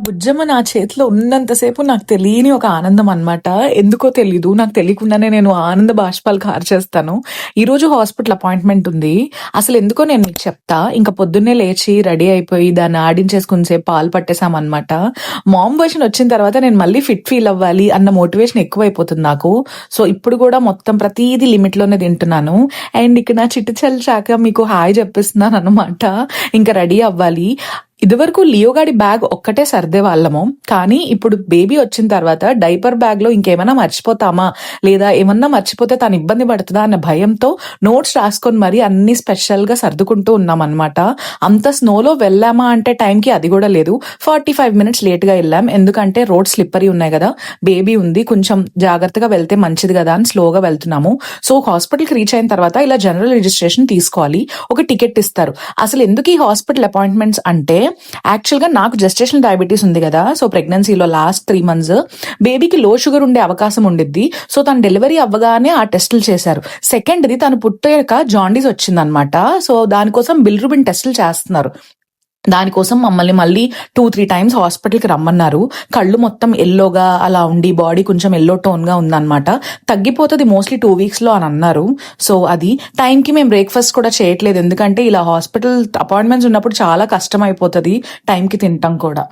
బుజ్జమ్మ నా చేతిలో ఉన్నంతసేపు నాకు తెలియని ఒక ఆనందం అన్నమాట. ఎందుకో తెలీదు. నాకు తెలియకుండానే నేను ఆనంద బాష్పాలు కారు చేస్తాను ఈరోజు హాస్పిటల్ అపాయింట్మెంట్ ఉంది. అసలు ఎందుకో నేను మీకు చెప్తా. ఇంకా పొద్దున్నే లేచి రెడీ అయిపోయి దాన్ని ఆడించేసుకుని సేపు పాలు పట్టేశామన్నమాట మామ్ వర్షన్ వచ్చిన తర్వాత నేను మళ్ళీ ఫిట్ ఫీల్ అవ్వాలి అన్న మోటివేషన్ ఎక్కువైపోతుంది నాకు. సో ఇప్పుడు కూడా మొత్తం ప్రతిదీ లిమిట్లోనే తింటున్నాను. అండ్ ఇక్కడ నా చిట్టు చల్చాక మీకు హాయ్ చెప్పిస్తున్నాను అనమాట ఇంకా రెడీ అవ్వాలి. ఇదివరకు లియోగాడి బ్యాగ్ ఒక్కటే సర్దే వాళ్ళము. కానీ ఇప్పుడు బేబీ వచ్చిన తర్వాత డైపర్ బ్యాగ్లో ఇంకేమైనా మర్చిపోతామా? లేదా ఏమన్నా మర్చిపోతే తను ఇబ్బంది పడుతుందా అన్న భయంతో నోట్స్ రాసుకొని మరీ అన్ని స్పెషల్గా సర్దుకుంటూ ఉన్నాం అనమాట అంత స్నోలో వెళ్ళామా అంటే టైంకి అది కూడా లేదు. ఫార్టీ ఫైవ్ మినిట్స్ లేట్గా వెళ్ళాం. ఎందుకంటే రోడ్ స్లిప్పరీ ఉన్నాయి కదా. బేబీ ఉంది. కొంచెం జాగ్రత్తగా వెళ్తే మంచిది కదా అని స్లోగా వెళ్తున్నాము. సో హాస్పిటల్కి రీచ్ అయిన తర్వాత ఇలా జనరల్ రిజిస్ట్రేషన్ తీసుకోవాలి. ఒక టికెట్ ఇస్తారు. అసలు ఎందుకు ఈ హాస్పిటల్ అపాయింట్మెంట్స్ అంటే యాక్చువల్గా నాకు జెస్టేషన్ డయాబెటీస్ ఉంది కదా సో ప్రెగ్నెన్సీలో లాస్ట్ త్రీ మంత్స్ బేబీకి లో షుగర్ ఉండే అవకాశం ఉండిద్ది. సో తను డెలివరీ అవ్వగానే ఆ టెస్టులు చేశారు. సెకండ్ది తను పుట్టాక జాండీస్ వచ్చిందనమాట. సో దానికోసం బిల్రుబిన్ టెస్టులు చేస్తున్నారు. దానికోసం మమ్మల్ని మళ్ళీ టూ త్రీ టైమ్స్ హాస్పిటల్కి రమ్మన్నారు. కళ్ళు మొత్తం ఎల్లోగా అలా ఉండి బాడీ కొంచెం ఎల్లో టోన్గా ఉందన్నమాట. తగ్గిపోతుంది మోస్ట్లీ టూ వీక్స్లో అని అన్నారు. సో అది టైంకి మేము బ్రేక్ఫాస్ట్ కూడా చేయట్లేదు. ఎందుకంటే ఇలా హాస్పిటల్ అపాయింట్మెంట్స్ ఉన్నప్పుడు చాలా కష్టం అయిపోతుంది టైంకి తింటాం కూడా.